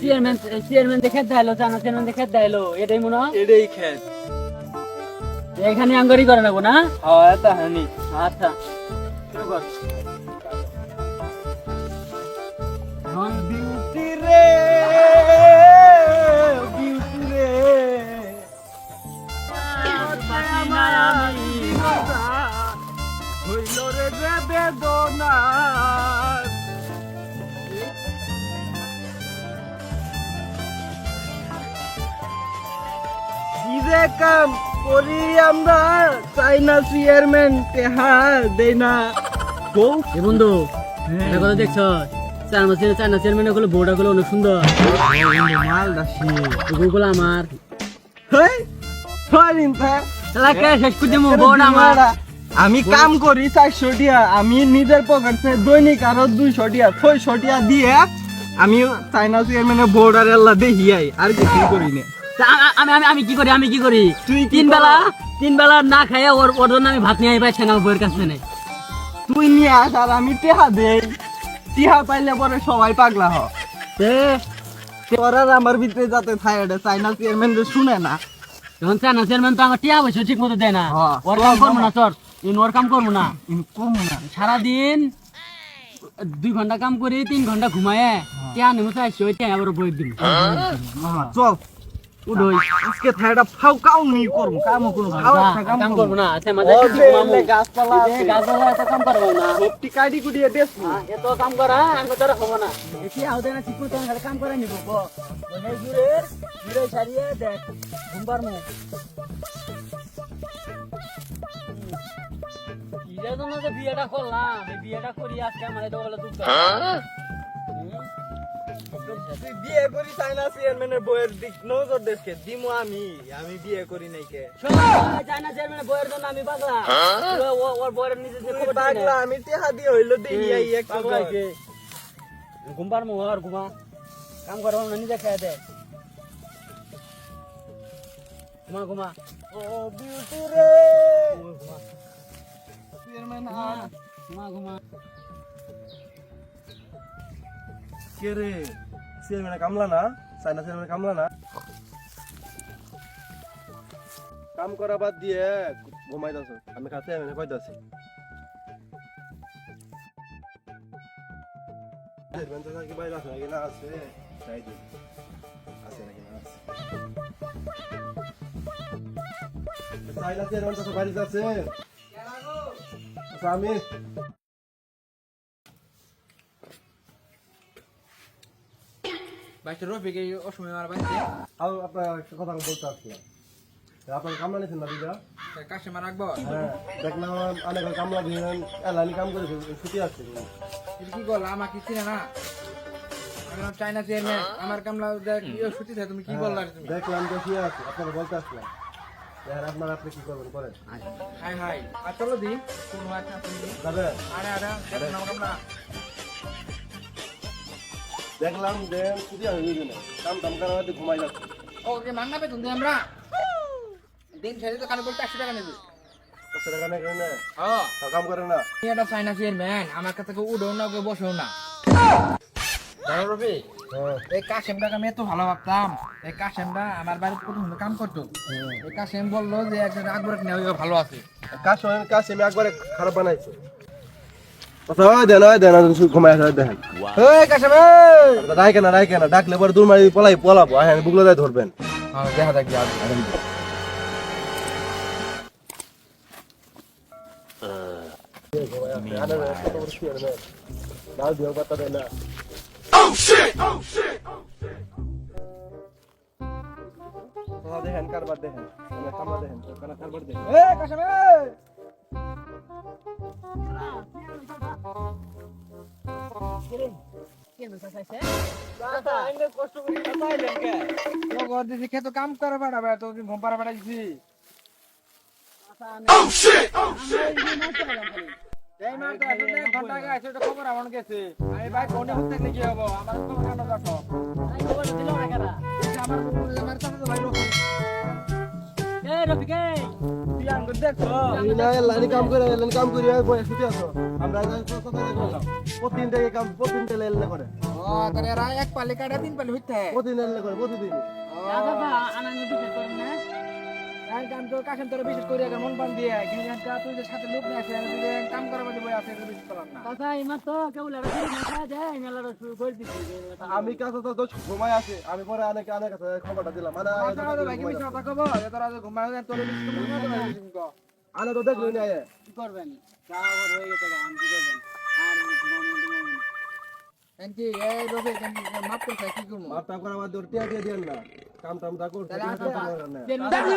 Chairman chairman দেখে দেখাইলো জানা চেয়ারম্যান দেখে দেখাইলো এটাই মনে হয় এটাই খেত এখানে আঙ্গরি করে নেব না হ্যাঁ এটা হানি আচ্ছা বেদনা কাম করি আমরা চাইনা চেয়ারম্যান দেই না। বউ এ বন্ধু এটা কথা দেখছ? চেয়ারম্যান চেয়ারম্যান চেয়ারম্যানগুলো বোর্ডা গুলো অনেক সুন্দর। মাল দাসি ওগুলো আমার। হেই শেষ করে দেবো আমার। আমি কাম করি চারশো টিয়া আমি নিজের পকেট দৈনিক আরও দুইশো টিয়া ছয়শো টিয়া দিয়ে আমি চাইনা চেয়ারম্যানের বোর্ড আর আল্লাহ দেখি আই আর কিছু করি না। আমি আমি আমি কি করি আমি কি করি? তুই তিন বেলা তিন বেলা না খাইয়া ওর ওর জন্য আমি ভাত নিয়ে আই পাইছি না বইয়ের কাছে নেই তুই নিয়ে আস আর আমি টেহা দেই। টিহা পাইলে পরে সবাই পাগলা হ। তোর আমার ভিতরে যাতে এটা চাইনা চেয়ারম্যান শুনে না। যখন চেয়ারম্যান চেয়ারম্যান তো আমার টিয়া পয়সা ঠিক মতো দেয় না। ওর কাম করব না তোর ইন ওর কাম করব না। ইন কম না। সারাদিন দুই ঘণ্টা কাম করি তিন ঘণ্টা ঘুমায় টিয়া নেমে চাইছি ওই টিয়া আবার বই দিন। চল। উডই আজকে থাইটা ফাউ কাউ নি করব কাম কোনো খাও একটা কাম কাম করব না আচ্ছা মাঝে কিছু যে গাছপালা আছে। গাছপালা এত কাম করব না। সবটি কাটি কুটিয়ে দেশ হ্যাঁ, এত কাম করা আমি তোর হব না। দেখি আউদে না ঠিক মতো খালি কাম করে নিব গো ওই জুড়ে জুড়ে সারিয়ে দেখ ঘুমবার মু বিয়েটা করলাম বিয়েটা করি আজকে আমার এই দোকানে দুঃখ তুই বিয়ে করি চাই চাইনা চেয়ারম্যানের বইয়ের দিক নজর দেশকে দিমু আমি। আমি বিয়ে করি নাই কে? চাইনা চেয়ারম্যান বইয়ের জন্য আমি পাগলা। ও- ওর বইয়ের নিজে যে খবর পাগলা আমি টেহা দিয়ে হইল দেই আই একটা পাগলা হইছে। ঘুমবার মু আর ঘুমা। কাম করব না নিজে খেয়ে দে। ঘুমা ঘুমা। ও বিউটি রে। ঘুমা চেয়ারম্যান ঘুমা ঘুমা। কে রে? চেয়ারম্যান কামলা না চাইনা চেয়ারম্যান কামলা না। কাম করা বাদ দিয়ে ঘুমাই দাস আমি কাছে কইতাছি। চেয়ারম্যান তো নাকি বাইরে আছে নাকি? আছে। তাই দিই আছে নাকি আছে? আচ্ছা, আমি বাইশটা রফিক এই অসময় আমার বাড়িতে আর আপনার একটা কথা বলতে আসলাম আপনার কামলা নিয়েছেন না দিদা? কাশে মার রাখব? হ্যাঁ দেখলাম অনেক কামলা দিলেন এলানি কাম করে ছুটি আসছে কি করলা আমাকে চিনে না? আমি নাম চাইনা চেয়ারম্যান আমার কামলা দেখ ইয়ে ছুটি থাকে তুমি কি বললা রে তুমি? দেখলাম তো শুয়ে আছে আপনাকে বলতে আসলাম। আপনার আপনি কি করবেন করেন হাই হাই। আর চলো দি কোন যাবে? আরে আরে কামলা। দেখলাম যে ছুটি হয়ে কাম করার মধ্যে ঘুমাই যাচ্ছে। ও যে মাংনা পেতুন দে আমরা। দিন ছেড়ে তো কানে বলতে একশো টাকা নেবে। কত টাকা নেই কেন ও কাম করে না। তুমি চাইনা চেয়ারম্যান আমার কাছে কেউ না কেউ বসেও না। জানো হ্যাঁ। এই কাশেমটাকে আমি এত ভালো ভাবতাম। এই কাশেমটা আমার বাড়িতে প্রথম কাম করতো। এই কাশেম বলল যে একজন আকবর নেওয়া ভালো আছে। আমি একবারে খারাপ বানাইছে। দেন হয় দেন ঘুমাই আসে দেখেন কাশেম না না ডাকলে পরে দূর মারি পলাই পলাবো। হ্যাঁ বুকলো দেয় ধরবেন। হ্যাঁ দেখা দেয় না দেখেন কারবার দেখেন। মানে দেখেন কারবার দেখেন। কাম করে পাঠাবে তো ঘুম পাড়া আগে আসে ওটা খবর আমার গেছে ভাই ফোনে হতে কি হব আমার তো কেন দেখো। আমার আমি না লাইনি কাম করে এলেন কাম করি বসে ছুটি আছো। আমরা প্রতিদিন থেকে কাম প্রতিদিন তেলে এলে করে। ও তোর এক পালে কাটা তিন পালে হইতে। প্রতিদিন এলে করে প্রতিদিন। দাদা আনাঙ্গ দিতে পারেন না আমি কাম তো কাছেন তোর বিশেষ করে আগে মন পান দিয়ে কিন্তু কা তুই যে সাথে লোক নিয়ে আসে আমি যে কাম করার মধ্যে বই আছে বিশেষ না। তো কেবল মেলাটা শুরু করে দিচ্ছি আমি কাছে তো তো সময় আছে আমি পরে অনেক অনেক কাছে খবরটা দিলাম। মানে আচ্ছা কথা তোরা ঘুমায় তোর কর আনে তো দেখলি না কি করবেন? যা হয়ে গেছে আমি কি করবেন? আর এনকি এই রবে মাপ করতে কি করব মাপটা করে আমার দৌড় টিয়া দিয়ে দিয়েন না। কাম টাম তা করতে তাহলে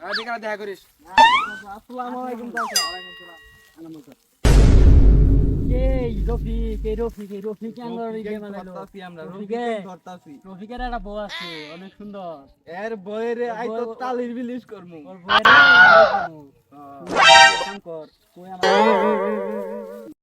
দিকে দেখা করিস। আসসালামু আলাইকুম আছে অনেক সুন্দর। এর বইরে আই তো তালির বিলিশ করমু। ওর বউয়ের কাম কর কই আমার